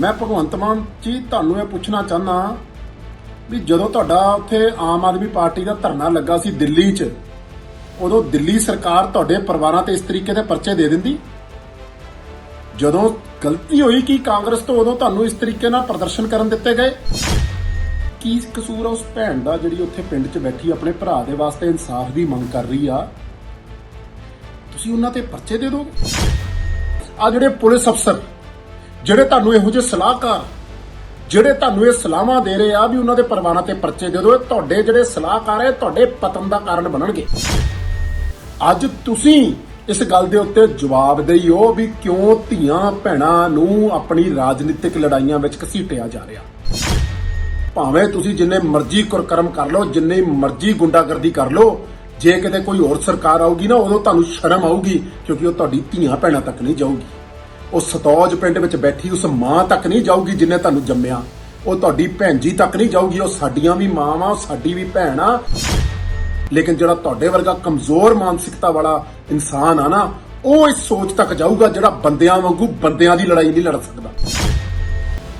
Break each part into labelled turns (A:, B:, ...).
A: ਮੈਂ ਭਗਵੰਤ ਮਾਨ ਜੀ ਤੁਹਾਨੂੰ ਇਹ ਪੁੱਛਣਾ ਚਾਹੁੰਦਾ ਵੀ ਜਦੋਂ ਤੁਹਾਡਾ ਉੱਥੇ ਆਮ ਆਦਮੀ ਪਾਰਟੀ ਦਾ ਧਰਨਾ ਲੱਗਾ ਸੀ ਦਿੱਲੀ 'ਚ, ਉਦੋਂ ਦਿੱਲੀ ਸਰਕਾਰ ਤੁਹਾਡੇ ਪਰਿਵਾਰਾਂ ਤੇ ਇਸ ਤਰੀਕੇ ਦੇ ਪਰਚੇ ਦੇ ਦਿੰਦੀ? ਜਦੋਂ ਗਲਤੀ ਹੋਈ ਕਿ ਕਾਂਗਰਸ ਤੋਂ ਉਦੋਂ ਤੁਹਾਨੂੰ ਇਸ ਤਰੀਕੇ ਨਾਲ ਪ੍ਰਦਰਸ਼ਨ ਕਰਨ ਦਿੱਤੇ ਗਏ? ਕੀ ਕਸੂਰ ਆ ਉਸ ਭੈਣ ਦਾ ਜਿਹੜੀ ਉੱਥੇ ਪਿੰਡ 'ਚ ਬੈਠੀ, ਆਪਣੇ ਭਰਾ ਦੇ ਵਾਸਤੇ ਇਨਸਾਫ ਦੀ ਮੰਗ ਕਰ ਰਹੀ ਆ? ਤੁਸੀਂ ਉਹਨਾਂ ਤੇ ਪਰਚੇ ਦੇ ਦੋਗੇ ਆ ਜਿਹੜੇ ਪੁਲਿਸ ਅਫਸਰ ਜਿਹੜੇ ਤੁਹਾਨੂੰ ਇਹੋ ਜਿਹੇ ਸਲਾਹਕਾਰ, ਜਿਹੜੇ ਤੁਹਾਨੂੰ ਇਹ ਸਲਾਹਾਂ ਦੇ ਰਹੇ ਆ ਵੀ ਉਹਨਾਂ ਦੇ ਪਰਿਵਾਰਾਂ ਤੇ ਪਰਚੇ ਦੇ ਦਿਓ, ਇਹ ਤੁਹਾਡੇ ਜਿਹੜੇ ਸਲਾਹਕਾਰ ਹੈ ਤੁਹਾਡੇ ਪਤਨ ਦਾ ਕਾਰਨ ਬਣਨਗੇ। ਅੱਜ ਤੁਸੀਂ ਇਸ ਗੱਲ ਦੇ ਉੱਤੇ ਜਵਾਬ ਦੇਈਓ ਵੀ ਕਿਉਂ ਧੀਆਂ ਭੈਣਾਂ ਨੂੰ ਆਪਣੀ ਰਾਜਨੀਤਿਕ ਲੜਾਈਆਂ ਵਿੱਚ ਘਸੀਟਿਆ ਜਾ ਰਿਹਾ। ਭਾਵੇਂ ਤੁਸੀਂ ਜਿੰਨੇ ਮਰਜ਼ੀ ਕੁਰਕਰਮ ਕਰ ਲਓ, ਜਿੰਨੇ ਮਰਜ਼ੀ ਗੁੰਡਾਗਰਦੀ ਕਰ ਲਓ, ਜੇ ਕਿਤੇ ਕੋਈ ਹੋਰ ਸਰਕਾਰ ਆਊਗੀ ਨਾ, ਉਦੋਂ ਤੁਹਾਨੂੰ ਸ਼ਰਮ ਆਊਗੀ, ਕਿਉਂਕਿ ਉਹ ਤੁਹਾਡੀ ਧੀਆਂ ਭੈਣਾਂ ਤੱਕ ਨਹੀਂ ਜਾਊਗੀ। ਉਹ ਸਤੌਜ ਪਿੰਡ ਵਿੱਚ ਬੈਠੀ ਉਸ ਮਾਂ ਤੱਕ ਨਹੀਂ ਜਾਊਗੀ ਜਿਨੇ ਤੁਹਾਨੂੰ ਜੰਮਿਆ। ਉਹ ਤੁਹਾਡੀ ਭੈਣ ਜੀ ਤੱਕ ਨਹੀਂ ਜਾਊਗੀ, ਉਹ ਸਾਡੀਆਂ ਵੀ ਮਾਂ ਵਾ ਸਾਡੀ ਵੀ ਭੈਣ। ਆ ਲੇਕਿਨ ਜਿਹੜਾ ਤੁਹਾਡੇ ਵਰਗਾ ਕਮਜ਼ੋਰ ਮਾਨਸਿਕਤਾ ਵਾਲਾ ਇਨਸਾਨ ਆ ਨਾ, ਉਹ ਇਸ ਸੋਚ ਤੱਕ ਜਾਊਗਾ ਜਿਹੜਾ ਬੰਦਿਆਂ ਵਾਂਗੂ ਬੰਦਿਆਂ ਦੀ ਲੜਾਈ ਨਹੀਂ ਲੜ ਸਕਦਾ।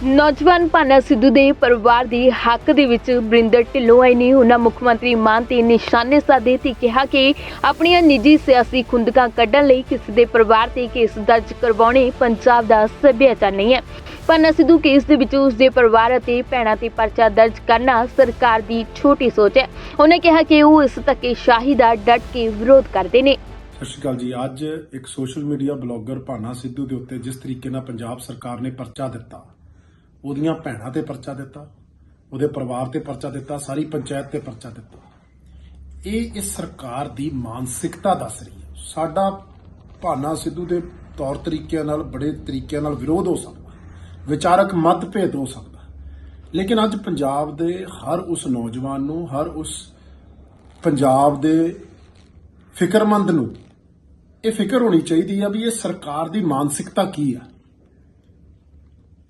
B: ਨੌਜਵਾਨ ਭਾਨਾ ਸਿੱਧੂ ਦੇ ਪਰਿਵਾਰ ਦੀ ਹੱਕ ਦੇ ਵਿੱਚ ਬਰਿੰਦਰ ਢਿੱਲੋਂ ਆਏ ਨੇ। ਉਹਨਾਂ ਮੁੱਖ ਮੰਤਰੀ ਮਾਨ ਤੇ ਨਿਸ਼ਾਨੇ ਸਾਧੇ ਤੇ ਕਿਹਾ ਕਿ ਆਪਣੀਆਂ ਨਿੱਜੀ ਸਿਆਸੀ ਖੁੰਦਕਾਂ ਕੱਢਣ ਲਈ ਕਿਸੇ ਦੇ ਪਰਿਵਾਰ ਤੇ ਕੇਸ ਦਰਜ ਕਰਵਾਉਣੇ ਪੰਜਾਬ ਦਾ ਸੱਭਿਆਚਾਰ ਨਹੀਂ ਹੈ। ਭਾਨਾ ਸਿੱਧੂ ਕੇਸ ਦੇ ਵਿੱਚ ਉਸ ਦੇ ਪਰਿਵਾਰ ਅਤੇ ਭੈਣਾਂ ਤੇ ਪਰਚਾ ਦਰਜ ਕਰਨਾ ਸਰਕਾਰ ਦੀ ਛੋਟੀ ਸੋਚ ਹੈ। ਉਹਨੇ ਕਿਹਾ ਕਿ ਉਹ ਇਸ ਧੱਕੇਸ਼ਾਹੀ ਦਾ ਡਟ ਕੇ ਵਿਰੋਧ ਕਰਦੇ ਨੇ।
A: ਸਤਿ ਸ਼੍ਰੀ ਅਕਾਲ ਜੀ। ਅੱਜ ਇੱਕ social media blogger Bhana Sidhu ਦੇ ਉੱਤੇ ਜਿਸ ਤਰੀਕੇ ਨਾਲ ਪੰਜਾਬ ਸਰਕਾਰ ਨੇ ਪਰਚਾ ਦਿੱਤਾ ਉਹਦੀਆਂ ਭੈਣਾਂ ਤੇ ਪਰਚਾ ਦਿੱਤਾ, ਉਹਦੇ ਪਰਿਵਾਰ ਤੇ ਪਰਚਾ ਦਿੱਤਾ, ਸਾਰੀ ਪੰਚਾਇਤ ਤੇ ਪਰਚਾ ਦਿੱਤਾ। ਇਹ ਇਸ ਸਰਕਾਰ ਦੀ ਮਾਨਸਿਕਤਾ ਦੱਸ ਰਹੀ ਹੈ। ਸਾਡਾ ਭਾਨਾ ਸਿੱਧੂ ਦੇ ਤੌਰ ਤਰੀਕਿਆਂ ਨਾਲ, ਬੜੇ ਤਰੀਕਿਆਂ ਨਾਲ ਵਿਰੋਧ ਹੋ ਸਕਦਾ ਵਿਚਾਰਕ ਮਤਭੇਦ ਹੋ ਸਕਦਾ ਲੇਕਿਨ ਅੱਜ ਪੰਜਾਬ ਦੇ ਹਰ ਉਸ ਨੌਜਵਾਨ ਨੂੰ, ਹਰ ਉਸ ਪੰਜਾਬ ਦੇ ਫਿਕਰਮੰਦ ਨੂੰ ਇਹ ਫਿਕਰ ਹੋਣੀ ਚਾਹੀਦੀ ਆ ਵੀ ਇਹ ਸਰਕਾਰ ਦੀ ਮਾਨਸਿਕਤਾ ਕੀ ਆ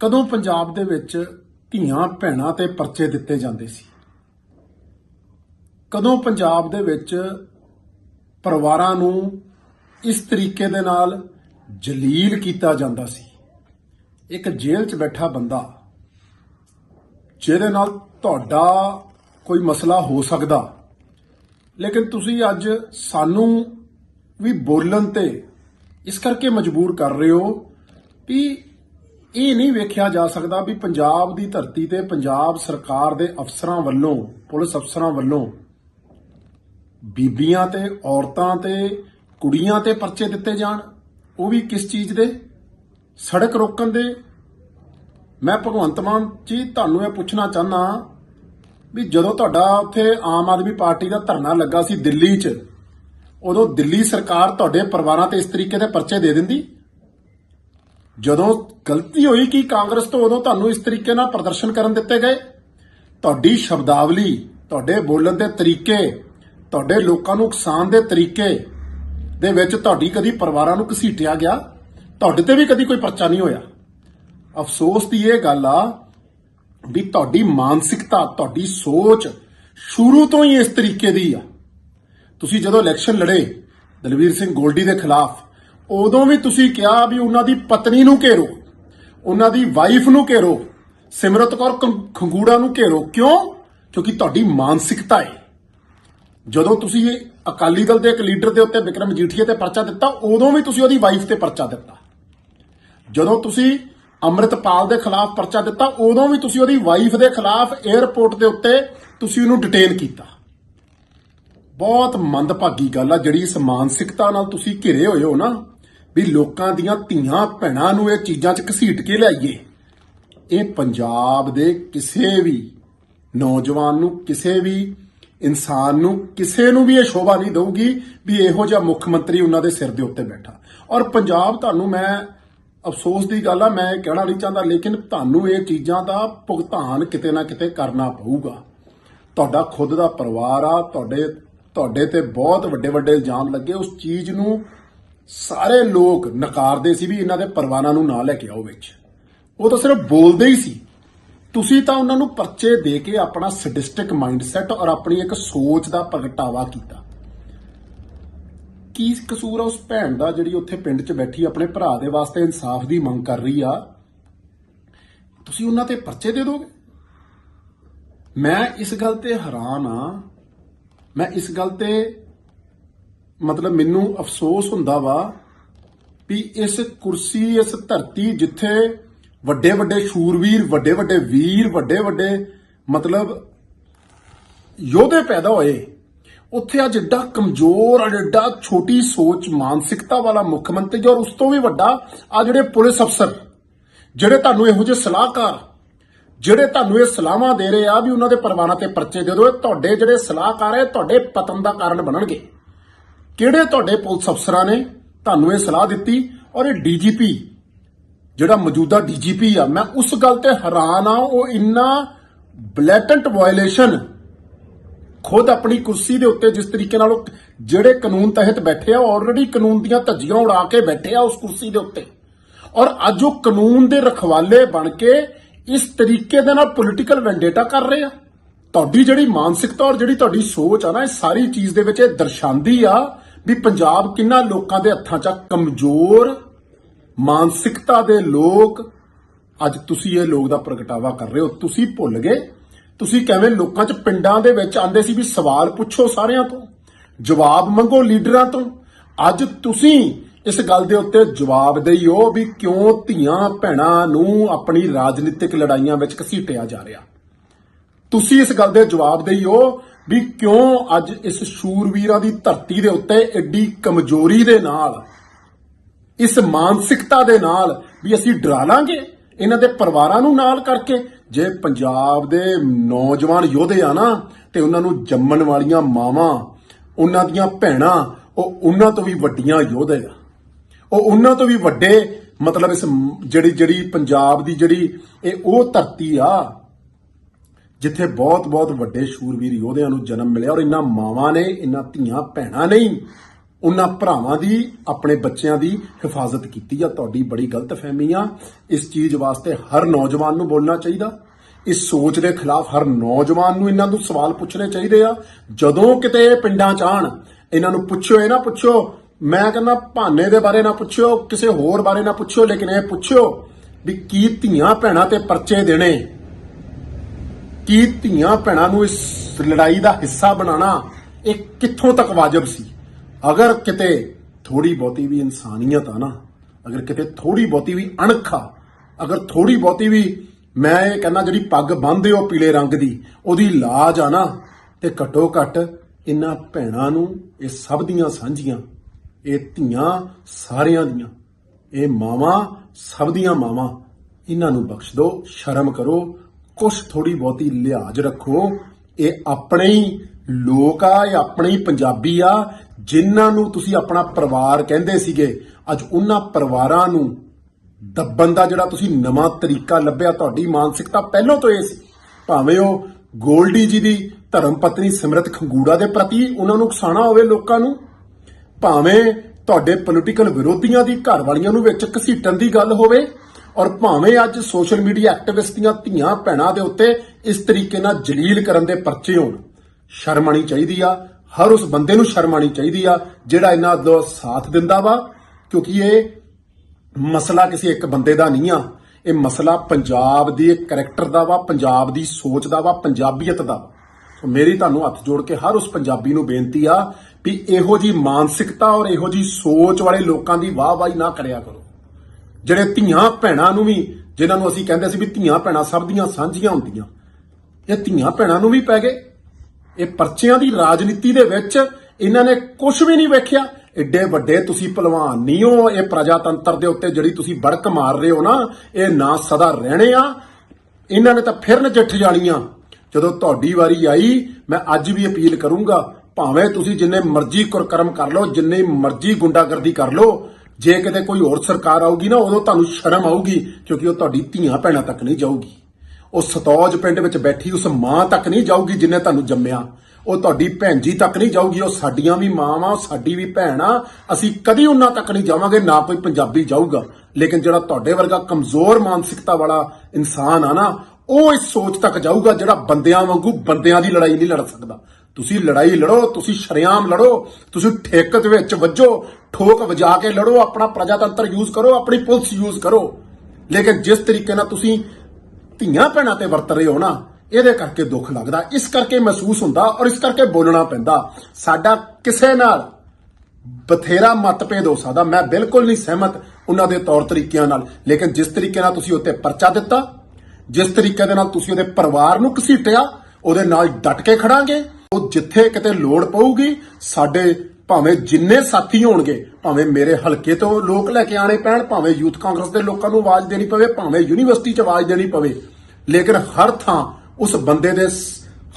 A: ਕਦੋਂ ਪੰਜਾਬ ਦੇ ਵਿੱਚ ਧੀਆਂ, ਭੈਣਾਂ ਤੇ ਪਰਚੇ ਦਿੱਤੇ ਜਾਂਦੇ ਸੀ? ਕਦੋਂ ਪੰਜਾਬ ਦੇ ਵਿੱਚ ਪਰਿਵਾਰਾਂ ਨੂੰ ਇਸ ਤਰੀਕੇ ਦੇ ਨਾਲ ਜਲੀਲ ਕੀਤਾ ਜਾਂਦਾ ਸੀ? ਇੱਕ ਜੇਲ੍ਹ 'ਚ ਬੈਠਾ ਬੰਦਾ, ਜਿਹਦੇ ਨਾਲ ਤੁਹਾਡਾ ਕੋਈ ਮਸਲਾ ਹੋ ਸਕਦਾ, ਲੇਕਿਨ ਤੁਸੀਂ ਅੱਜ ਸਾਨੂੰ ਵੀ ਬੋਲਣ ਤੇ ਇਸ ਕਰਕੇ ਮਜਬੂਰ ਕਰ ਰਹੇ ਹੋ ਵੀ ਇਹ ਨਹੀਂ ਵੇਖਿਆ ਜਾ ਸਕਦਾ ਵੀ ਪੰਜਾਬ ਦੀ ਧਰਤੀ ਤੇ ਪੰਜਾਬ ਸਰਕਾਰ ਦੇ ਅਫਸਰਾਂ ਵੱਲੋਂ, ਪੁਲਿਸ ਅਫਸਰਾਂ ਵੱਲੋਂ ਬੀਬੀਆਂ ਤੇ ਔਰਤਾਂ ਤੇ ਕੁੜੀਆਂ ਤੇ ਪਰਚੇ ਦਿੱਤੇ ਜਾਣ। ਉਹ ਵੀ ਕਿਸ ਚੀਜ਼ ਦੇ? ਸੜਕ ਰੋਕਣ ਦੇ। ਮੈਂ ਭਗਵੰਤ ਮਾਨ ਜੀ, ਤੁਹਾਨੂੰ ਇਹ ਪੁੱਛਣਾ ਚਾਹਨਾ ਵੀ ਜਦੋਂ ਤੁਹਾਡਾ ਉੱਥੇ ਆਮ ਆਦਮੀ ਪਾਰਟੀ ਦਾ ਧਰਨਾ ਲੱਗਾ ਸੀ ਦਿੱਲੀ 'ਚ, ਉਦੋਂ ਦਿੱਲੀ ਸਰਕਾਰ ਤੁਹਾਡੇ ਪਰਿਵਾਰਾਂ ਤੇ ਇਸ ਤਰੀਕੇ ਦੇ ਪਰਚੇ ਦੇ ਦਿੰਦੀ? ਜਦੋਂ ਗਲਤੀ ਹੋਈ ਕਿ ਕਾਂਗਰਸ ਤੋਂ ਉਦੋਂ ਤੁਹਾਨੂੰ ਇਸ ਤਰੀਕੇ ਨਾਲ ਪ੍ਰਦਰਸ਼ਨ ਕਰਨ ਦਿੱਤੇ ਗਏ? ਤੁਹਾਡੀ ਸ਼ਬਦਾਵਲੀ, ਤੁਹਾਡੇ ਬੋਲਣ ਦੇ ਤਰੀਕੇ, ਤੁਹਾਡੇ ਲੋਕਾਂ ਨੂੰ ਉਕਸਾਉਣ ਦੇ ਤਰੀਕੇ ਦੇ ਵਿੱਚ ਤੁਹਾਡੀ ਕਦੀ ਪਰਿਵਾਰਾਂ ਨੂੰ ਘਸੀਟਿਆ ਗਿਆ? ਤੁਹਾਡੇ ਤੇ ਵੀ ਕਦੀ ਕੋਈ ਪਰਚਾ ਨਹੀਂ ਹੋਇਆ? ਅਫਸੋਸ ਦੀ ਇਹ ਗੱਲ ਆ ਵੀ ਤੁਹਾਡੀ ਮਾਨਸਿਕਤਾ, ਤੁਹਾਡੀ ਸੋਚ ਸ਼ੁਰੂ ਤੋਂ ਹੀ ਇਸ ਤਰੀਕੇ ਦੀ ਆ। ਤੁਸੀਂ ਜਦੋਂ ਇਲੈਕਸ਼ਨ ਲੜੇ, ਦਲਵੀਰ ਸਿੰਘ ਗੋਲਡੀ ਦੇ ਖਿਲਾਫ ਉਦੋਂ ਵੀ ਤੁਸੀਂ ਕਿਹਾ ਵੀ ਉਹਨਾਂ ਦੀ ਪਤਨੀ ਨੂੰ ਘੇਰੋ, ਉਹਨਾਂ ਦੀ ਵਾਈਫ ਨੂੰ ਘੇਰੋ, ਸਿਮਰਤ ਕੌਰ ਖੰ- ਖੰਗੂੜਾ ਨੂੰ ਘੇਰੋ। ਕਿਉਂ? ਕਿਉਂਕਿ ਤੁਹਾਡੀ ਮਾਨਸਿਕਤਾ ਹੈ। ਜਦੋਂ ਤੁਸੀਂ ਅਕਾਲੀ ਦਲ ਦੇ ਇੱਕ ਲੀਡਰ ਦੇ ਉੱਤੇ ਵਿਕਰਮ ਜੀਠੀਏ ਤੇ ਪਰਚਾ ਦਿੱਤਾ, ਉਦੋਂ ਵੀ ਤੁਸੀਂ ਉਹਦੀ ਵਾਈਫ ਤੇ ਪਰਚਾ ਦਿੱਤਾ। ਜਦੋਂ ਤੁਸੀਂ ਅੰਮ੍ਰਿਤਪਾਲ ਦੇ ਖਿਲਾਫ ਪਰਚਾ ਦਿੱਤਾ, ਉਦੋਂ ਵੀ ਤੁਸੀਂ ਉਹਦੀ ਵਾਈਫ ਦੇ ਖਿਲਾਫ 에ਅਰਪੋਰਟ ਦੇ ਉੱਤੇ ਤੁਸੀਂ ਉਹਨੂੰ ਡਿਟੇਨ ਕੀਤਾ। ਬਹੁਤ ਮੰਦਭਾਗੀ ਗੱਲ ਆ ਜਿਹੜੀ ਇਸ ਮਾਨਸਿਕਤਾ ਨਾਲ ਤੁਸੀਂ ਘਿਰੇ ਹੋਏ ਹੋ ਨਾ। ਵੀ ਲੋਕਾਂ ਦੀਆਂ ਧੀਆਂ ਭੈਣਾਂ ਨੂੰ ਇਹ ਚੀਜ਼ਾਂ 'ਚ ਘਸੀਟ ਕੇ ਲਿਆਈਏ। ਇਹ ਪੰਜਾਬ ਦੇ ਕਿਸੇ ਵੀ ਨੌਜਵਾਨ ਨੂੰ, ਕਿਸੇ ਵੀ ਇਨਸਾਨ ਨੂੰ, ਕਿਸੇ ਨੂੰ ਵੀ ਇਹ ਸ਼ੋਭਾ ਨਹੀਂ ਦਊਗੀ ਵੀ ਇਹੋ ਜਿਹਾ ਮੁੱਖ ਮੰਤਰੀ ਉਹਨਾਂ ਦੇ ਸਿਰ ਦੇ ਉੱਤੇ ਬੈਠਾ। ਔਰ ਪੰਜਾਬ ਤੁਹਾਨੂੰ ਮੈਂ ਅਫਸੋਸ ਦੀ ਗੱਲ ਆ, ਮੈਂ ਇਹ ਕਹਿਣਾ ਨਹੀਂ ਚਾਹੁੰਦਾ, ਲੇਕਿਨ ਤੁਹਾਨੂੰ ਇਹ ਚੀਜ਼ਾਂ ਦਾ ਭੁਗਤਾਨ ਕਿਤੇ ਨਾ ਕਿਤੇ ਕਰਨਾ ਪਊਗਾ। ਤੁਹਾਡਾ ਖੁਦ ਦਾ ਪਰਿਵਾਰ ਆ, ਤੁਹਾਡੇ ਤੁਹਾਡੇ ਤੇ ਬਹੁਤ ਵੱਡੇ ਵੱਡੇ ਇਲਜ਼ਾਮ ਲੱਗੇ, ਉਸ ਚੀਜ਼ ਨੂੰ ਸਾਰੇ ਲੋਕ ਨਕਾਰਦੇ ਸੀ ਵੀ ਇਹਨਾਂ ਦੇ ਪਰਿਵਾਰਾਂ ਨੂੰ ਨਾ ਲੈ ਕੇ ਆਓ ਵਿੱਚ। ਉਹ ਤਾਂ ਸਿਰਫ ਬੋਲਦੇ ਹੀ ਸੀ। ਤੁਸੀਂ ਤਾਂ ਉਹਨਾਂ ਨੂੰ ਪਰਚੇ ਦੇ ਕੇ ਆਪਣਾ ਸੈਡਿਸਟਿਕ ਮਾਈਂਡਸੈਟ ਔਰ ਆਪਣੀ ਇੱਕ ਸੋਚ ਦਾ ਪ੍ਰਗਟਾਵਾ ਕੀਤਾ। ਕੀ ਕਸੂਰ ਆ ਉਸ ਭੈਣ ਦਾ ਜਿਹੜੀ ਉੱਥੇ ਪਿੰਡ 'ਚ ਬੈਠੀ ਆਪਣੇ ਭਰਾ ਦੇ ਵਾਸਤੇ ਇਨਸਾਫ ਦੀ ਮੰਗ ਕਰ ਰਹੀ ਆ? ਤੁਸੀਂ ਉਹਨਾਂ ਤੇ ਪਰਚੇ ਦੇ ਦੋਗੇ? ਮੈਂ ਇਸ ਗੱਲ ਤੇ ਹੈਰਾਨ ਆ। ਮੈਂ ਇਸ ਗੱਲ ਤੇ ਮਤਲਬ ਮੈਨੂੰ ਅਫਸੋਸ ਹੁੰਦਾ ਵਾ ਵੀ ਇਸ ਕੁਰਸੀ, ਇਸ ਧਰਤੀ ਜਿੱਥੇ ਵੱਡੇ ਵੱਡੇ ਸ਼ੂਰਵੀਰ, ਵੱਡੇ ਵੱਡੇ ਵੀਰ, ਵੱਡੇ ਵੱਡੇ ਮਤਲਬ ਯੋਧੇ ਪੈਦਾ ਹੋਏ, ਉੱਥੇ ਅੱਜ ਏਡਾ ਕਮਜ਼ੋਰ ਔਰ ਏਡਾ ਛੋਟੀ ਸੋਚ, ਮਾਨਸਿਕਤਾ ਵਾਲਾ ਮੁੱਖ ਮੰਤਰੀ ਔਰ ਉਸ ਤੋਂ ਵੀ ਵੱਡਾ ਆ ਜਿਹੜੇ ਪੁਲਿਸ ਅਫਸਰ, ਜਿਹੜੇ ਤੁਹਾਨੂੰ ਇਹੋ ਜਿਹੇ ਸਲਾਹਕਾਰ, ਜਿਹੜੇ ਤੁਹਾਨੂੰ ਇਹ ਸਲਾਹਾਂ ਦੇ ਰਹੇ ਆ ਵੀ ਉਹਨਾਂ ਦੇ ਪਰਿਵਾਰਾਂ ਤੇ ਪਰਚੇ ਦੇ ਦਿਓ, ਇਹ ਤੁਹਾਡੇ ਜਿਹੜੇ ਸਲਾਹਕਾਰ ਹੈ ਤੁਹਾਡੇ ਪਤਨ ਦਾ ਕਾਰਨ ਬਣਨਗੇ। ਕਿਹੜੇ ਤੁਹਾਡੇ ਪੁਲਿਸ ਅਫਸਰਾਂ ਨੇ ਤੁਹਾਨੂੰ ਇਹ ਸਲਾਹ ਦਿੱਤੀ? ਔਰ ਇਹ ਡੀਜੀਪੀ, ਜਿਹੜਾ ਮੌਜੂਦਾ ਡੀਜੀਪੀ ਆ, ਮੈਂ ਉਸ ਗੱਲ ਤੇ ਹੈਰਾਨ ਆ ਉਹ ਇੰਨਾ ਬਲੈਟੈਂਟ ਵਾਇਲੇਸ਼ਨ ਖੁਦ ਆਪਣੀ ਕੁਰਸੀ ਦੇ ਉੱਤੇ ਜਿਸ ਤਰੀਕੇ ਨਾਲ ਉਹ ਜਿਹੜੇ ਕਾਨੂੰਨ ਤਹਿਤ ਬੈਠੇ ਆ ਆਲਰੇਡੀ ਕਾਨੂੰਨ ਦੀਆਂ ਧੱਜੀਆਂ ਉਡਾ ਕੇ ਬੈਠੇ ਆ ਉਸ ਕੁਰਸੀ ਦੇ ਉੱਤੇ। ਔਰ ਅੱਜ ਉਹ ਕਾਨੂੰਨ ਦੇ ਰਖਵਾਲੇ ਬਣ ਕੇ ਇਸ ਤਰੀਕੇ ਦੇ ਨਾਲ ਪੋਲੀਟੀਕਲ ਵੈਂਡੇਟਾ ਕਰ ਰਹੇ ਆ। ਤੁਹਾਡੀ ਜਿਹੜੀ ਮਾਨਸਿਕਤਾ ਔਰ ਜਿਹੜੀ ਤੁਹਾਡੀ ਸੋਚ ਆ ਨਾ, ਇਹ ਸਾਰੀ ਚੀਜ਼ ਦੇ ਵਿੱਚ ਇਹ ਦਰਸਾਉਂਦੀ ਆ ਵੀ ਪੰਜਾਬ ਕਿੰਨਾ ਲੋਕਾਂ ਦੇ ਹੱਥਾਂ 'ਚ ਆ? ਕਮਜ਼ੋਰ, ਮਾਨਸਿਕਤਾ ਦੇ ਲੋਕ। ਅੱਜ ਤੁਸੀਂ ਇਹ ਲੋਕ ਦਾ ਪ੍ਰਗਟਾਵਾ ਕਰ ਰਹੇ ਹੋ। ਤੁਸੀਂ ਭੁੱਲ ਗਏ। ਤੁਸੀਂ ਕਿਵੇਂ ਲੋਕਾਂ 'ਚ ਪਿੰਡਾਂ ਦੇ ਵਿੱਚ ਆਂਦੇ ਸੀ ਵੀ ਸਵਾਲ ਪੁੱਛੋ ਸਾਰਿਆਂ ਤੋਂ, ਜਵਾਬ ਮੰਗੋ ਲੀਡਰਾਂ ਤੋਂ। ਅੱਜ ਤੁਸੀਂ ਇਸ ਗੱਲ ਦੇ ਉੱਤੇ ਜਵਾਬ ਦੇਈਓ ਵੀ ਕਿਉਂ ਧੀਆਂ ਭੈਣਾਂ ਨੂੰ ਆਪਣੀ ਰਾਜਨੀਤਿਕ ਲੜਾਈਆਂ ਵਿੱਚ ਘਸੀਟਿਆ ਜਾ ਰਿਹਾ। ਤੁਸੀਂ ਇਸ ਗੱਲ ਦੇ ਜਵਾਬ ਦੇਈਓ ਵੀ ਕਿਉਂ ਅੱਜ ਇਸ ਸ਼ੂਰਵੀਰਾਂ ਦੀ ਧਰਤੀ ਦੇ ਉੱਤੇ ਐਡੀ ਕਮਜ਼ੋਰੀ ਦੇ ਨਾਲ, ਇਸ ਮਾਨਸਿਕਤਾ ਦੇ ਨਾਲ ਵੀ ਅਸੀਂ ਡਰਾ ਲਾਂਗੇ ਇਹਨਾਂ ਦੇ ਪਰਿਵਾਰਾਂ ਨੂੰ ਨਾਲ ਕਰਕੇ? ਜੇ ਪੰਜਾਬ ਦੇ ਨੌਜਵਾਨ ਯੋਧੇ ਆ ਨਾ, ਤੇ ਉਹਨਾਂ ਨੂੰ ਜੰਮਣ ਵਾਲੀਆਂ ਮਾਵਾਂ, ਉਹਨਾਂ ਦੀਆਂ ਭੈਣਾਂ, ਉਹ ਉਹਨਾਂ ਤੋਂ ਵੀ ਵੱਡੀਆਂ ਯੋਧੇ ਆ। ਉਹ ਉਹਨਾਂ ਤੋਂ ਵੀ ਵੱਡੇ, ਮਤਲਬ ਇਸ ਜਿਹੜੀ ਜਿਹੜੀ ਪੰਜਾਬ ਦੀ ਜਿਹੜੀ ਇਹ ਉਹ ਧਰਤੀ ਆ ਜਿੱਥੇ ਬਹੁਤ-ਬਹੁਤ ਵੱਡੇ ਸ਼ੂਰਵੀਰ ਯੋਧਿਆਂ ਨੂੰ ਜਨਮ ਮਿਲਿਆ ਔਰ ਇਹਨਾਂ ਮਾਵਾਂ ਨੇ ਇਹਨਾਂ ਧੀਆਂ ਭੈਣਾਂ ਨੇ, ਉਹਨਾਂ ਭਰਾਵਾਂ ਦੀ, ਆਪਣੇ ਬੱਚਿਆਂ ਦੀ ਹਿਫਾਜ਼ਤ ਕੀਤੀ ਆ। ਤੁਹਾਡੀ ਬੜੀ ਗਲਤਫਹਿਮੀ ਆ। ਇਸ ਚੀਜ਼ ਵਾਸਤੇ ਹਰ ਨੌਜਵਾਨ ਨੂੰ ਬੋਲਣਾ ਚਾਹੀਦਾ। ਇਸ ਸੋਚ ਦੇ ਖਿਲਾਫ ਹਰ ਨੌਜਵਾਨ ਨੂੰ ਇਹਨਾਂ ਨੂੰ ਸਵਾਲ ਪੁੱਛਣੇ ਚਾਹੀਦੇ ਆ। ਜਦੋਂ ਕਿਤੇ ਪਿੰਡਾਂ ਚ ਆਣ, ਇਹਨਾਂ ਨੂੰ ਪੁੱਛਿਓ, ਇਹ ਨਾ ਪੁੱਛਿਓ, ਮੈਂ ਕਹਿੰਦਾ ਭਾਨੇ ਦੇ ਬਾਰੇ ਨਾ ਪੁੱਛਿਓ, ਕਿਸੇ ਹੋਰ ਬਾਰੇ ਨਾ ਪੁੱਛਿਓ, ਲੇਕਿਨ ਇਹ ਪੁੱਛਿਓ ਵੀ ਕੀ ਧੀਆਂ ਭੈਣਾਂ ਤੇ ਪਰਚੇ ਦੇਣੇ? ਕੀ ਧੀਆਂ ਭੈਣਾਂ ਨੂੰ ਇਸ ਲੜਾਈ ਦਾ ਹਿੱਸਾ ਬਣਾਉਣਾ ਇਹ ਕਿੱਥੋਂ ਤੱਕ ਵਾਜਬ ਸੀ? ਅਗਰ ਕਿਤੇ ਥੋੜੀ ਬਹੁਤੀ ਵੀ ਇਨਸਾਨੀਅਤ ਆ ਨਾ, ਅਗਰ ਕਿਤੇ ਥੋੜੀ ਬਹੁਤੀ ਵੀ ਅਣਖ ਆ, ਅਗਰ ਥੋੜੀ ਬਹੁਤੀ ਵੀ ਮੈਂ ਇਹ ਕਹਿੰਦਾ ਜਿਹੜੀ ਪੱਗ ਬੰਨ੍ਹਦੇ ਹੋ ਪੀਲੇ ਰੰਗ ਦੀ, ਉਹਦੀ ਲਾਜ ਆ ਨਾ, ਤੇ ਘੱਟੋ ਘੱਟ ਇਹਨਾਂ ਭੈਣਾਂ ਨੂੰ ਇਹ ਸਭ ਦੀਆਂ ਸਾਂਝੀਆਂ, ਇਹ ਧੀਆਂ ਸਾਰਿਆਂ ਦੀਆਂ, ਇਹ ਮਾਵਾਂ ਸਭ ਦੀਆਂ ਮਾਵਾਂ, ਇਹਨਾਂ ਨੂੰ ਬਖਸ਼ ਦਿਓ, ਸ਼ਰਮ ਕਰੋ ਕੁਛ ਥੋੜੀ ਬਹੁਤੀ ਲਿਹਾਜ਼ ਰੱਖੋ। ਇਹ ਆਪਣੇ ਹੀ ਲੋਕ ਆ, ਇਹ ਆਪਣੇ ਹੀ ਪੰਜਾਬੀ ਆ, ਜਿਨ੍ਹਾਂ ਨੂੰ ਤੁਸੀਂ ਆਪਣਾ ਪਰਿਵਾਰ ਕਹਿੰਦੇ ਸੀਗੇ, ਅੱਜ ਉਹਨਾਂ ਪਰਿਵਾਰਾਂ ਨੂੰ ਦੱਬਣ ਦਾ ਜਿਹੜਾ ਤੁਸੀਂ ਨਵਾਂ ਤਰੀਕਾ ਲੱਭਿਆ, ਤੁਹਾਡੀ ਮਾਨਸਿਕਤਾ ਪਹਿਲਾਂ ਤੋਂ ਇਹ ਸੀ। ਭਾਵੇਂ ਉਹ ਗੋਲਡੀ ਜੀ ਦੀ ਧਰਮ ਪਤਨੀ ਸਿਮਰਤ ਖੰਗੂੜਾ ਦੇ ਪ੍ਰਤੀ ਉਹਨਾਂ ਨੂੰ ਉਕਸਾਣਾ ਹੋਵੇ ਲੋਕਾਂ ਨੂੰ, ਭਾਵੇਂ ਤੁਹਾਡੇ ਪੋਲੀਟੀਕਲ ਵਿਰੋਧੀਆਂ ਦੀ ਘਰ ਵਾਲੀਆਂ ਨੂੰ ਵਿੱਚ ਘਸੀਟਣ ਦੀ ਗੱਲ ਹੋਵੇ ਔਰ ਭਾਵੇਂ ਅੱਜ ਸੋਸ਼ਲ ਮੀਡੀਆ ਐਕਟਿਵਿਸਟ ਦੀਆਂ ਧੀਆਂ ਭੈਣਾਂ ਦੇ ਉੱਤੇ ਇਸ ਤਰੀਕੇ ਨਾਲ ਜਲੀਲ ਕਰਨ ਦੇ ਪਰਚੇ ਹੋਣ, ਸ਼ਰਮ ਆਣੀ ਚਾਹੀਦੀ ਆ, ਹਰ ਉਸ ਬੰਦੇ ਨੂੰ ਸ਼ਰਮ ਆਣੀ ਚਾਹੀਦੀ ਆ ਜਿਹੜਾ ਇਹਨਾਂ ਦਾ ਸਾਥ ਦਿੰਦਾ ਵਾ, ਕਿਉਂਕਿ ਇਹ ਮਸਲਾ ਕਿਸੇ ਇੱਕ ਬੰਦੇ ਦਾ ਨਹੀਂ ਆ, ਇਹ ਮਸਲਾ ਪੰਜਾਬ ਦੀ ਕਰੈਕਟਰ ਦਾ ਵਾ, ਪੰਜਾਬ ਦੀ ਸੋਚ ਦਾ ਵਾ, ਪੰਜਾਬੀਅਤ ਦਾ ਵਾ। ਸੋ ਮੇਰੀ ਤੁਹਾਨੂੰ ਹੱਥ ਜੋੜ ਕੇ ਹਰ ਉਸ ਪੰਜਾਬੀ ਨੂੰ ਬੇਨਤੀ ਆ ਵੀ ਇਹੋ ਜੀ ਮਾਨਸਿਕਤਾ ਔਰ ਇਹੋ ਜੀ ਸੋਚ ਵਾਲੇ ਲੋਕਾਂ ਦੀ ਵਾਹ-ਵਾਹੀ ਨਾ ਕਰਿਆ ਕਰੋ। ਜਿਹੜੇ ਧੀਆਂ ਭੈਣਾਂ ਨੂੰ ਵੀ, ਜਿਨ੍ਹਾਂ ਨੂੰ ਅਸੀਂ ਕਹਿੰਦੇ ਸੀ ਵੀ ਧੀਆਂ ਭੈਣਾਂ ਸਭ ਦੀਆਂ ਸਾਂਝੀਆਂ ਹੁੰਦੀਆਂ, ਇਹ ਧੀਆਂ ਭੈਣਾਂ ਨੂੰ ਵੀ ਪੈ ਗਏ। ਇਹ ਪਰਚਿਆਂ ਦੀ ਰਾਜਨੀਤੀ ਦੇ ਵਿੱਚ ਇਹਨਾਂ ਨੇ ਕੁਝ ਵੀ ਨਹੀਂ ਵੇਖਿਆ। ਐਡੇ ਵੱਡੇ ਤੁਸੀਂ ਪਹਿਲਵਾਨ ਨਹੀਂ ਹੋ, ਇਹ ਪ੍ਰਜਾਤੰਤਰ ਦੇ ਉੱਤੇ ਜਿਹੜੀ ਤੁਸੀਂ ਬੜਕ ਮਾਰ ਰਹੇ ਹੋ ਨਾ, ਇਹ ਨਾ ਸਦਾ ਰਹਿਣੇ ਆ। ਇਹਨਾਂ ਨੇ ਤਾਂ ਫਿਰ ਨਜਿੱਠ ਜਾਣੀਆਂ। ਜਦੋਂ ਤੁਹਾਡੀ ਵਾਰੀ ਆਈ, ਮੈਂ ਅੱਜ ਵੀ ਅਪੀਲ ਕਰੂੰਗਾ, ਭਾਵੇਂ ਤੁਸੀਂ ਜਿੰਨੇ ਮਰਜ਼ੀ ਕੁਰਕਰਮ ਕਰ ਲਓ, ਜਿੰਨੀ ਮਰਜ਼ੀ ਗੁੰਡਾਗਰਦੀ ਕਰ ਲਓ ਜੇ ਕਿਤੇ ਕੋਈ ਹੋਰ ਸਰਕਾਰ ਆਊਗੀ ਨਾ, ਉਦੋਂ ਤੁਹਾਨੂੰ ਸ਼ਰਮ ਆਊਗੀ, ਕਿਉਂਕਿ ਉਹ ਤੁਹਾਡੀ ਧੀਆਂ ਭੈਣਾਂ ਤੱਕ ਨਹੀਂ ਜਾਊਗੀ। ਉਹ ਸਤੌਜ ਪਿੰਡ ਵਿੱਚ ਬੈਠੀ ਉਸ ਮਾਂ ਤੱਕ ਨਹੀਂ ਜਾਊਗੀ ਜਿਨੇ ਤੁਹਾਨੂੰ ਜੰਮਿਆ। ਉਹ ਤੁਹਾਡੀ ਭੈਣ ਜੀ ਤੱਕ ਨਹੀਂ ਜਾਊਗੀ, ਉਹ ਸਾਡੀਆਂ ਵੀ ਮਾਵਾਂ, ਉਹ ਸਾਡੀ ਵੀ ਭੈਣ ਆ ਅਸੀਂ ਕਦੀ ਉਹਨਾਂ ਤੱਕ ਨਹੀਂ ਜਾਵਾਂਗੇ, ਨਾ ਕੋਈ ਪੰਜਾਬੀ ਜਾਊਗਾ। ਲੇਕਿਨ ਜਿਹੜਾ ਤੁਹਾਡੇ ਵਰਗਾ ਕਮਜ਼ੋਰ ਮਾਨਸਿਕਤਾ ਵਾਲਾ ਇਨਸਾਨ ਆ ਨਾ, ਉਹ ਇਸ ਸੋਚ ਤੱਕ ਜਾਊਗਾ ਜਿਹੜਾ ਬੰਦਿਆਂ ਵਾਂਗੂ ਬੰਦਿਆਂ ਦੀ ਲੜਾਈ ਨਹੀਂ ਲੜ ਸਕਦਾ। ਤੁਸੀਂ ਲੜਾਈ ਲੜੋ, ਤੁਸੀਂ ਸ਼ਰਿਆਮ ਲੜੋ, ਤੁਸੀਂ ਠੇਕ ਦੇ ਵਿੱਚ ਵੱਜੋ, ਠੋਕ ਵਜਾ ਕੇ ਲੜੋ, ਆਪਣਾ ਪ੍ਰਜਾਤੰਤਰ ਯੂਜ਼ ਕਰੋ, ਆਪਣੀ ਪੁਲਿਸ ਯੂਜ਼ ਕਰੋ। ਲੇਕਿਨ ਜਿਸ ਤਰੀਕੇ ਨਾਲ ਤੁਸੀਂ ਧੀਆਂ ਭੈਣਾਂ ਤੇ ਵਰਤ ਰਹੇ ਹੋ ਨਾ, ਇਹਦੇ ਕਰਕੇ ਦੁੱਖ ਲੱਗਦਾ, ਇਸ ਕਰਕੇ ਮਹਿਸੂਸ ਹੁੰਦਾ ਔਰ ਇਸ ਕਰਕੇ ਬੋਲਣਾ ਪੈਂਦਾ। ਸਾਡਾ ਕਿਸੇ ਨਾਲ ਬਥੇਰਾ ਮਤਭੇਦ ਹੋ ਸਕਦਾ, ਮੈਂ ਬਿਲਕੁਲ ਨਹੀਂ ਸਹਿਮਤ ਉਹਨਾਂ ਦੇ ਤੌਰ ਤਰੀਕਿਆਂ ਨਾਲ। ਲੇਕਿਨ ਜਿਸ ਤਰੀਕੇ ਨਾਲ ਤੁਸੀਂ ਉੱਤੇ ਪਰਚਾ ਦਿੱਤਾ, ਜਿਸ ਤਰੀਕੇ ਦੇ ਨਾਲ ਤੁਸੀਂ ਉਹਦੇ ਪਰਿਵਾਰ ਨੂੰ ਘਸੀਟਿਆ, ਉਹਦੇ ਨਾਲ ਡਟ ਕੇ ਖੜਾਂਗੇ ਉਹ ਜਿੱਥੇ ਕਿਤੇ ਲੋੜ ਪਊਗੀ, ਸਾਡੇ ਭਾਵੇਂ ਜਿੰਨੇ ਸਾਥੀ ਹੋਣਗੇ, ਭਾਵੇਂ ਮੇਰੇ ਹਲਕੇ ਤੋਂ ਲੋਕ ਲੈ ਕੇ ਆਣੇ ਪੈਣ, ਭਾਵੇਂ ਯੂਥ ਕਾਂਗਰਸ ਦੇ ਲੋਕਾਂ ਨੂੰ ਆਵਾਜ਼ ਦੇਣੀ ਪਵੇ, ਭਾਵੇਂ ਯੂਨੀਵਰਸਿਟੀ 'ਚ ਆਵਾਜ਼ ਦੇਣੀ ਪਵੇ, ਲੇਕਿਨ ਹਰ ਥਾਂ ਉਸ ਬੰਦੇ ਦੇ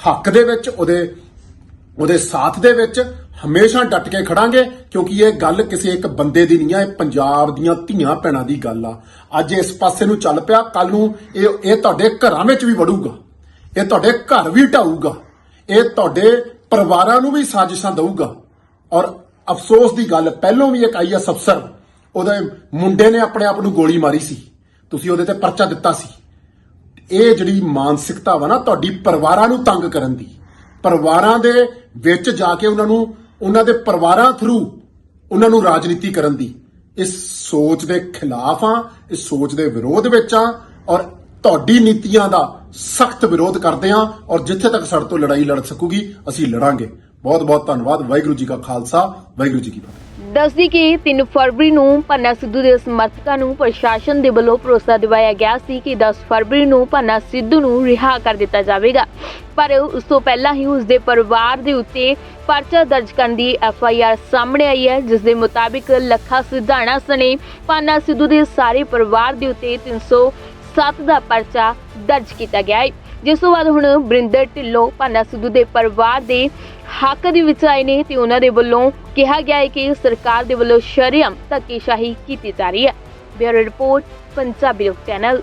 A: ਹੱਕ ਦੇ ਵਿੱਚ, ਉਹਦੇ ਉਹਦੇ ਸਾਥ ਦੇ ਵਿੱਚ ਹਮੇਸ਼ਾ ਡਟ ਕੇ ਖੜਾਂਗੇ, ਕਿਉਂਕਿ ਇਹ ਗੱਲ ਕਿਸੇ ਇੱਕ ਬੰਦੇ ਦੀ ਨਹੀਂ ਆ, ਇਹ ਪੰਜਾਬ ਦੀਆਂ ਧੀਆਂ ਭੈਣਾਂ ਦੀ ਗੱਲ ਆ। ਅੱਜ ਇਸ ਪਾਸੇ ਨੂੰ ਚੱਲ ਪਿਆ ਕੱਲ ਨੂੰ ਇਹ ਇਹ ਤੁਹਾਡੇ ਘਰਾਂ ਵਿੱਚ ਵੀ ਵੜੂਗਾ, ਇਹ ਤੁਹਾਡੇ ਘਰ ਵੀ ਢਾਊਗਾ। ਇਹ ਤੁਹਾਡੇ ਪਰਿਵਾਰਾਂ ਨੂੰ ਵੀ ਸਾਜ਼ਿਸ਼ਾਂ ਦਊਗਾ। ਔਰ ਅਫਸੋਸ ਦੀ ਗੱਲ, ਪਹਿਲੋਂ ਵੀ ਇੱਕ ਆਈਐਸ ਅਫਸਰ, ਉਹਦੇ ਮੁੰਡੇ ਨੇ ਆਪਣੇ ਆਪ ਨੂੰ ਗੋਲੀ ਮਾਰੀ ਸੀ। ਤੁਸੀਂ ਉਹਦੇ ਤੇ ਪਰਚਾ ਦਿੱਤਾ ਸੀ। ਇਹ ਜਿਹੜੀ ਮਾਨਸਿਕਤਾ ਵਾ ਨਾ, ਤੁਹਾਡੀ ਪਰਿਵਾਰਾਂ ਨੂੰ ਤੰਗ ਕਰਨ ਦੀ। ਪਰਿਵਾਰਾਂ ਦੇ ਵਿੱਚ ਜਾ ਕੇ ਉਹਨਾਂ ਨੂੰ, ਉਹਨਾਂ ਦੇ ਪਰਿਵਾਰਾਂ ਥਰੂ ਉਹਨਾਂ ਨੂੰ ਰਾਜਨੀਤੀ ਕਰਨ ਦੀ। ਇਸ ਸੋਚ ਦੇ ਖਿਲਾਫ ਆ ਇਸ ਸੋਚ ਦੇ ਵਿਰੋਧ ਵਿੱਚ ਆ ਔਰ ਤੁਹਾਡੀ ਨੀਤੀਆਂ ਦਾ ਸਖਤ ਵਿਰੋਧ ਕਰਦੇ ਆ ਔਰ ਜਿੱਥੇ ਤੱਕ ਸਾਡੇ ਤੋਂ ਲੜਾਈ ਲੜ ਸਕੂਗੀ, ਅਸੀਂ ਲੜਾਂਗੇ। ਬਹੁਤ ਬਹੁਤ ਧੰਨਵਾਦ। ਵਾਹਿਗੁਰੂ ਜੀ ਕਾ ਖਾਲਸਾ, ਵਾਹਿਗੁਰੂ ਜੀ ਕੀ ਫਤਿਹ।
B: ਦੱਸਦੀ ਕਿ 3 ਫਰਵਰੀ ਨੂੰ ਪੰਨਾ ਸਿੱਧੂ ਦੇ ਸਮਰਥਕਾਂ ਨੂੰ ਪ੍ਰਸ਼ਾਸਨ ਦੇ ਵੱਲੋਂ ਭਰੋਸਾ ਦਿਵਾਇਆ ਗਿਆ ਸੀ ਕਿ 10 ਫਰਵਰੀ ਨੂੰ ਪੰਨਾ ਸਿੱਧੂ ਨੂੰ ਰਿਹਾ ਕਰ ਦਿੱਤਾ ਜਾਵੇਗਾ। ਪਰ ਉਸ ਤੋਂ ਪਹਿਲਾਂ ਹੀ ਉਸ ਦੇ ਪਰਿਵਾਰ ਦੇ ਉੱਤੇ ਪਰਚਾ ਦਰਜ ਕਰਨ ਦੀ ਐਫ ਆਈ ਆਰ ਸਾਹਮਣੇ ਆਈ ਹੈ, ਜਿਸ ਦੇ ਮੁਤਾਬਿਕ ਲੱਖਾ ਸਿਧਾਣਾ ਸਣੇ ਪੰਨਾ ਸਿੱਧੂ ਦੇ ਸਾਰੇ ਪਰਿਵਾਰ ਦੇ ਉੱਤੇ 307 ਦਾ ਪਰਚਾ ਦਰਜ ਕੀਤਾ ਗਿਆ ਹੈ। ਜਿਸ ਤੋਂ ਬਾਅਦ ਹੁਣ ਬਰਿੰਦਰ ਢਿੱਲੋਂ ਪੰਨਾ ਸਿੱਧੂ ਦੇ ਪਰਿਵਾਰ ਦੇ ਹੱਕ ਦੇ ਵਿੱਚ ਆਏ ਨੇ ਤੇ ਉਹਨਾਂ ਦੇ ਵੱਲੋਂ ਕਿਹਾ ਗਿਆ ਹੈ ਕਿ ਸਰਕਾਰ ਦੇ ਵੱਲੋਂ ਸ਼ਰੇਆਮ ਧੱਕੇਸ਼ਾਹੀ ਕੀਤੀ ਜਾ ਰਹੀ ਹੈ। ਬਿਊਰੋ ਰਿਪੋਰਟ, ਪੰਜਾਬੀ ਲੋਕ ਚੈਨਲ।